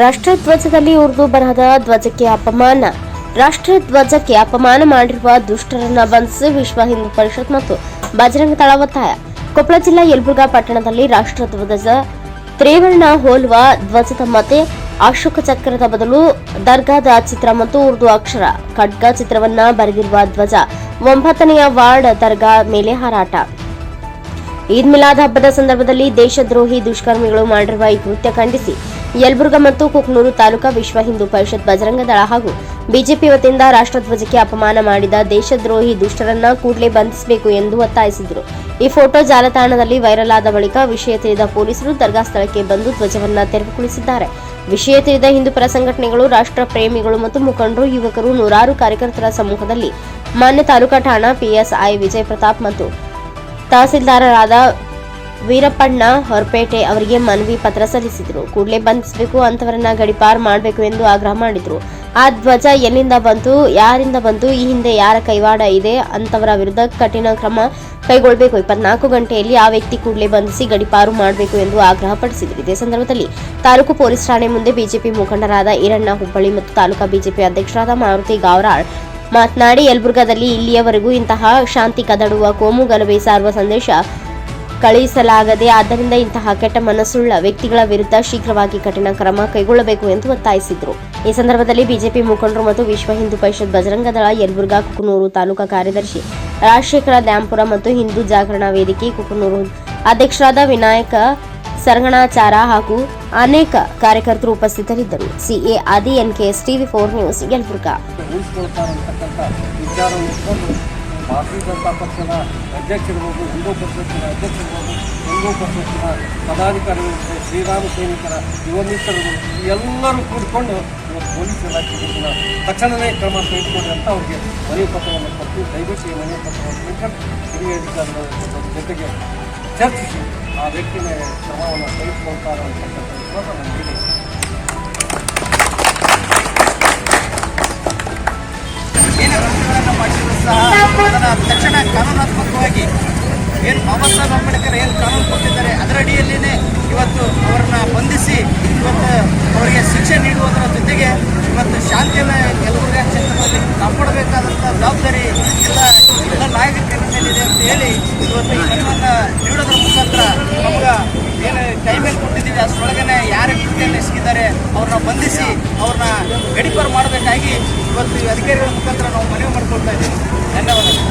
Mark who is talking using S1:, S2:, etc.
S1: ರಾಷ್ಟ್ರಧ್ವಜದಲ್ಲಿ ಉರ್ದು ಬರಹದ ಧ್ವಜಕ್ಕೆ ಅಪಮಾನ. ರಾಷ್ಟ್ರಧ್ವಜಕ್ಕೆ ಅಪಮಾನ ಮಾಡಿರುವ ದುಷ್ಟರನ್ನ ಬಂಧಿಸಿ ವಿಶ್ವ ಹಿಂದೂ ಪರಿಷತ್ ಮತ್ತು ಬಜರಂಗ ದಳ ಒತ್ತಾಯ. ಕೊಪ್ಪಳ ಜಿಲ್ಲಾ ಯಲಬುರ್ಗಾ ಪಟ್ಟಣದಲ್ಲಿ ರಾಷ್ಟ್ರಧ್ವಜ ತ್ರಿವರ್ಣ ಹೋಲುವ ಧ್ವಜದ ಮತ್ತೆ ಅಶೋಕ ಚಕ್ರದ ಬದಲು ದರ್ಗಾದ ಚಿತ್ರ ಮತ್ತು ಉರ್ದು ಅಕ್ಷರ, ಖಡ್ಗ ಚಿತ್ರವನ್ನ ಬರೆದಿರುವ ಧ್ವಜ, ಒಂಬತ್ತನೆಯ ವಾರ್ಡ್ ದರ್ಗಾ ಮೇಲೆ ಹಾರಾಟ. ಈದ್ ಮಿಲಾದ್ ಹಬ್ಬದ ಸಂದರ್ಭದಲ್ಲಿ ದೇಶದ್ರೋಹಿ ದುಷ್ಕರ್ಮಿಗಳು ಮಾಡಿರುವ ಈ ಕೃತ್ಯ ಖಂಡಿಸಿ. ಯಲಬುರ್ಗಾ ಮತ್ತು ಕುಕ್ನೂರು ತಾಲೂಕಾ ವಿಶ್ವ ಹಿಂದೂ ಪರಿಷತ್ ಬಜರಂಗ ದಳ ಹಾಗೂ ಬಿಜೆಪಿ ವತಿಯಿಂದ ರಾಷ್ಟ್ರಧ್ವಜಕ್ಕೆ ಅಪಮಾನ ಮಾಡಿದ ದೇಶದ್ರೋಹಿ ದುಷ್ಟರನ್ನ ಕೂಡಲೇ ಬಂಧಿಸಬೇಕು ಎಂದು ಒತ್ತಾಯಿಸಿದರು. ಈ ಫೋಟೋ ಜಾಲತಾಣದಲ್ಲಿ ವೈರಲ್ ಆದ ಬಳಿಕ ವಿಷಯ ತಿಳಿದ ಪೊಲೀಸರು ದರ್ಗಾ ಸ್ಥಳಕ್ಕೆ ಬಂದು ಧ್ವಜವನ್ನ ತೆರವುಗೊಳಿಸಿದ್ದಾರೆ ವಿಷಯ ತಿಳಿದ ಹಿಂದೂಪರ ಸಂಘಟನೆಗಳು, ರಾಷ್ಟ್ರ ಪ್ರೇಮಿಗಳು ಮತ್ತು ಮುಖಂಡರು, ಯುವಕರು ನೂರಾರು ಕಾರ್ಯಕರ್ತರ ಸಮ್ಮುಖದಲ್ಲಿ ಮಾನ್ಯ ತಾಲೂಕಾ ಠಾಣಾ ಪಿಎಸ್ಐ ವಿಜಯ್ ಪ್ರತಾಪ್ ಮತ್ತು ತಹಸೀಲ್ದಾರರಾದ ವೀರಪ್ಪಣ್ಣ ಹೊರಪೇಟೆ ಅವರಿಗೆ ಮನವಿ ಪತ್ರ ಸಲ್ಲಿಸಿದರು. ಕೂಡಲೇ ಬಂಧಿಸಬೇಕು ಅಂತವರನ್ನ ಗಡಿಪಾರು ಮಾಡಬೇಕು ಎಂದು ಆಗ್ರಹ ಮಾಡಿದರು. ಆ ಧ್ವಜ ಎಲ್ಲಿಂದ ಬಂತು, ಯಾರಿಂದ ಬಂತು, ಈ ಹಿಂದೆ ಯಾರ ಕೈವಾಡ ಇದೆ ಅಂತವರ ವಿರುದ್ಧ ಕಠಿಣ ಕ್ರಮ ಕೈಗೊಳ್ಳಬೇಕು ಇಪ್ಪತ್ನಾಲ್ಕು ಗಂಟೆಯಲ್ಲಿ ಆ ವ್ಯಕ್ತಿ ಕೂಡಲೇ ಬಂಧಿಸಿ ಗಡಿಪಾರು ಮಾಡಬೇಕು ಎಂದು ಆಗ್ರಹ ಪಡಿಸಿದರು. ಇದೇ ಸಂದರ್ಭದಲ್ಲಿ ತಾಲೂಕು ಪೊಲೀಸ್ ಠಾಣೆ ಮುಂದೆ ಬಿಜೆಪಿ ಮುಖಂಡರಾದ ಈರಣ್ಣ ಹುಬ್ಬಳ್ಳಿ ಮತ್ತು ತಾಲೂಕಾ ಬಿಜೆಪಿ ಅಧ್ಯಕ್ಷರಾದ ಮಾರುತಿ ಗಾವರಾಳ್ ಮಾತನಾಡಿ, ಯಲಬುರ್ಗಾದಲ್ಲಿ ಇಲ್ಲಿಯವರೆಗೂ ಇಂತಹ ಶಾಂತಿ ಕದಡುವ ಕೋಮು ಗಲಭೆ ಸಾರುವ ಸಂದೇಶ ಕಳುಹಿಸಲಾಗದೆ, ಆದ್ದರಿಂದ ಇಂತಹ ಕೆಟ್ಟ ಮನಸ್ಸುಳ್ಳ ವ್ಯಕ್ತಿಗಳ ವಿರುದ್ಧ ಶೀಘ್ರವಾಗಿ ಕಠಿಣ ಕ್ರಮ ಕೈಗೊಳ್ಳಬೇಕು ಎಂದು ಒತ್ತಾಯಿಸಿದರು. ಈ ಸಂದರ್ಭದಲ್ಲಿ ಬಿಜೆಪಿ ಮುಖಂಡರು ಮತ್ತು ವಿಶ್ವ ಹಿಂದೂ ಪರಿಷತ್ ಬಜರಂಗದಳ ಯಲಬುರ್ಗಾ, ಕುಕನೂರು ತಾಲೂಕಾ ಕಾರ್ಯದರ್ಶಿ ರಾಜಶೇಖರ ದ್ಯಾಂಪುರ ಮತ್ತು ಹಿಂದೂ ಜಾಗರಣ ವೇದಿಕೆ, ಕುಕನೂರು ಅಧ್ಯಕ್ಷರಾದ ವಿನಾಯಕ ಸರಗಣಾಚಾರ ಹಾಗೂ ಅನೇಕ ಕಾರ್ಯಕರ್ತರು ಉಪಸ್ಥಿತರಿದ್ದರು. ಸಿಎ ಆದಿ NKS TV four news, Yelburga.
S2: Bharatiya Janata ಪಕ್ಷದ ಅಧ್ಯಕ್ಷರಿರ್ಬೋದು, ಹಿಂದೂ ಪರಿಷತ್ತಿನ ಅಧ್ಯಕ್ಷರಿರ್ಬೋದು ಹಿಂದೂ ಪರಿಷತ್ತಿನ ಪದಾಧಿಕಾರಿಗಳಿರ್ಬೋದು ಶ್ರೀರಾಮ ಸೈನಿಕರ ಯುವ ಮಿತ್ರರು, ಎಲ್ಲರೂ ಕೂಡಿಕೊಂಡು ಇವತ್ತು ಪೊಲೀಸ್ ಇಲಾಖೆಯಿಂದ ತಕ್ಷಣವೇ ಕ್ರಮ ತೆಗೆದುಕೊಂಡ್ರೆ ಅಂತ ಅವರಿಗೆ ಮನವಿ ಪತ್ರವನ್ನು ಕೊಟ್ಟು, ದಯವಿಟ್ಟು ಈ ಮನವಿ ಪತ್ರವನ್ನು ಇಟ್ಕೊಂಡು ಹಿರಿಯ ಅಧಿಕಾರಿಗಳ ಜೊತೆಗೆ ಚರ್ಚಿಸಿ, ಆ ವ್ಯಕ್ತಿ ಮೇಲೆ ಕ್ರಮವನ್ನು ತೆಗೆದುಕೊಳ್ತಾರೆ ಅಂತಕ್ಕಂಥ ವಿಶ್ವಾಸ ನನಗಿದೆ
S3: ಸಹ ಅದನ್ನು ತಕ್ಷಣ ಕಾನೂನಾತ್ಮಕವಾಗಿ ಏನು ಬಾಬಾ ಸಾಹೇಬ್ ಅಂಬೇಡ್ಕರ್ ಏನು ಕಾನೂನು ಕೊಟ್ಟಿದ್ದಾರೆ ಅದರ ಅಡಿಯಲ್ಲಿನೇ ಇವತ್ತು ಅವರನ್ನ ಬಂಧಿಸಿ ಇವತ್ತು ಅವರಿಗೆ ಶಿಕ್ಷೆ ನೀಡುವುದರ ಜೊತೆಗೆ ಇವತ್ತು ಶಾಂತಿಯನ್ನು ಯಲಬುರ್ಗಾ ಕ್ಷೇತ್ರದಲ್ಲಿ ಕಾಪಾಡಬೇಕಾದಂಥ ಜವಾಬ್ದಾರಿ ಎಲ್ಲ ಎಲ್ಲ ನಾಯಕರ ಮೇಲಿದೆ ಅಂತ ಹೇಳಿ ಇವತ್ತು ಈ ಮನವನ್ನು ನೀಡೋದ್ರ ಮುಖಾಂತರ ನಮ್ಗೆ ಏನು ಟೈಮಿಂಗ್ ಕೊಟ್ಟಿದ್ದೀವಿ, ಅಷ್ಟರೊಳಗನೆ ಯಾರು ಕೃತ್ಯವನ್ನು ಎಸಗಿದ್ದಾರೆ ಅವ್ರನ್ನ ಬಂಧಿಸಿ ಅವ್ರನ್ನ ಗಡಿಪಾರು ಮಾಡಬೇಕಾಗಿ ಇವತ್ತು ಅಧಿಕಾರಿಗಳ ಮುಖಾಂತರ ನಾವು ಮನವಿ ಮಾಡ್ಕೊಳ್ತಾ ಇದ್ದೀವಿ. ಧನ್ಯವಾದಗಳು.